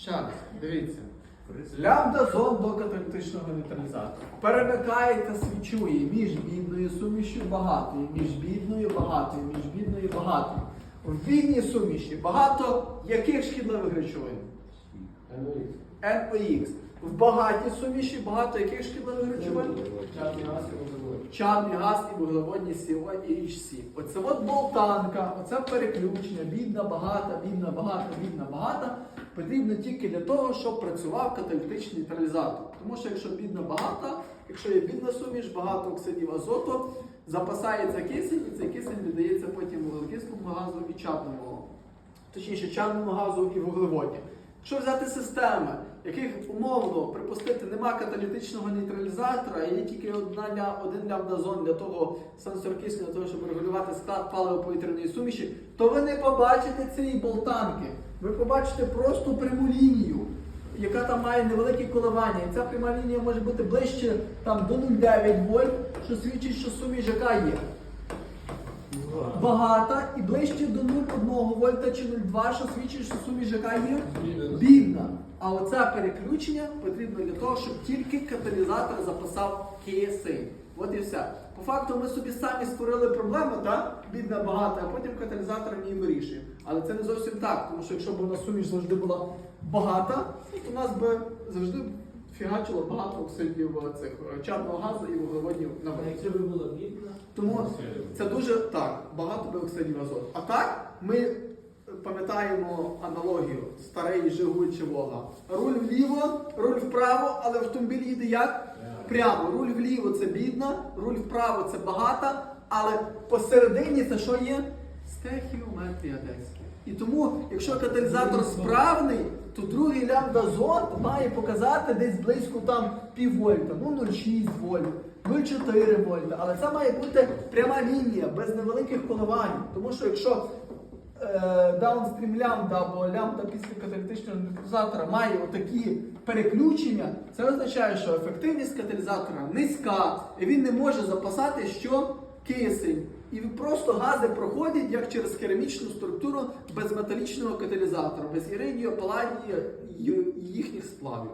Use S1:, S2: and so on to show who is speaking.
S1: Ще раз, дивіться. Лямбда зон до каталітичного нейтралізатора. Перемикаєте свічу і між бідною сумішю багатою, між бідною багатою, між бідною багатою. В бідній суміші багато яких шкідливих речовин? NOx. В багатій суміші багато яких шкідливих речовин? Чадний газ і вуглеводні СО і HC. Оце от болтанка, оце переключення, бідна, багата, бідна, багата, бідна, багата. Потрібно тільки для того, щоб працював каталітичний нейтралізатор. Тому що якщо бідна багата, якщо є бідна суміш, багато оксидів азоту, запасається кисень, і цей кисень віддається потім вуглекислому газу і чадному, точніше чадному газу і вуглеводі. Якщо взяти системи, яких умовно припустити нема каталітичного нейтралізатора, і є тільки одна один лямбдазон для того сенсор кисню, для того, щоб регулювати склад паливо-повітряної суміші, то ви не побачите цієї болтанки. Ви побачите просто пряму лінію, яка там має невеликі коливання. І ця пряма лінія може бути ближче там, до 0,9 вольт, що свідчить, що суміш яка є багата і ближче до 0,1 вольта чи 0,2, що свідчить, що суміш яка є бідна. А оце переключення потрібно для того, щоб тільки каталізатор записав кисень. От і все. По факту ми собі самі створили проблему, так? Бідна багата, а потім каталізатор її вирішує. Але це не зовсім так, тому що якщо б у нас суміш завжди була багата, то у нас би завжди фігачило багато оксидів е, цих е, чадного газу і вуглеводнів на
S2: А якщо би була бідна,
S1: Тому це дуже так, багато би оксидів азоту. А так, ми пам'ятаємо аналогію старий Жигуль чи Волга. Руль вліво, руль вправо, але автомобіль їде як? Прямо. Руль вліво це бідна, руль вправо це багата, але посередині це що є? Стехіометрія десь. І тому, якщо каталізатор справний, то другий лямбда-зон має показати десь близько там пів вольта, ну 0,6 вольт, 0,4 вольта. Але це має бути пряма лінія, без невеликих коливань. Тому що якщо е, даунстрім лямбда або лямбда після каталітичного каталізатора має отакі переключення, це означає, що ефективність каталізатора низька, і він не може запасати що кисень. І просто гази проходять як через керамічну структуру без металічного каталізатора, без іридію, паладію і їхніх сплавів.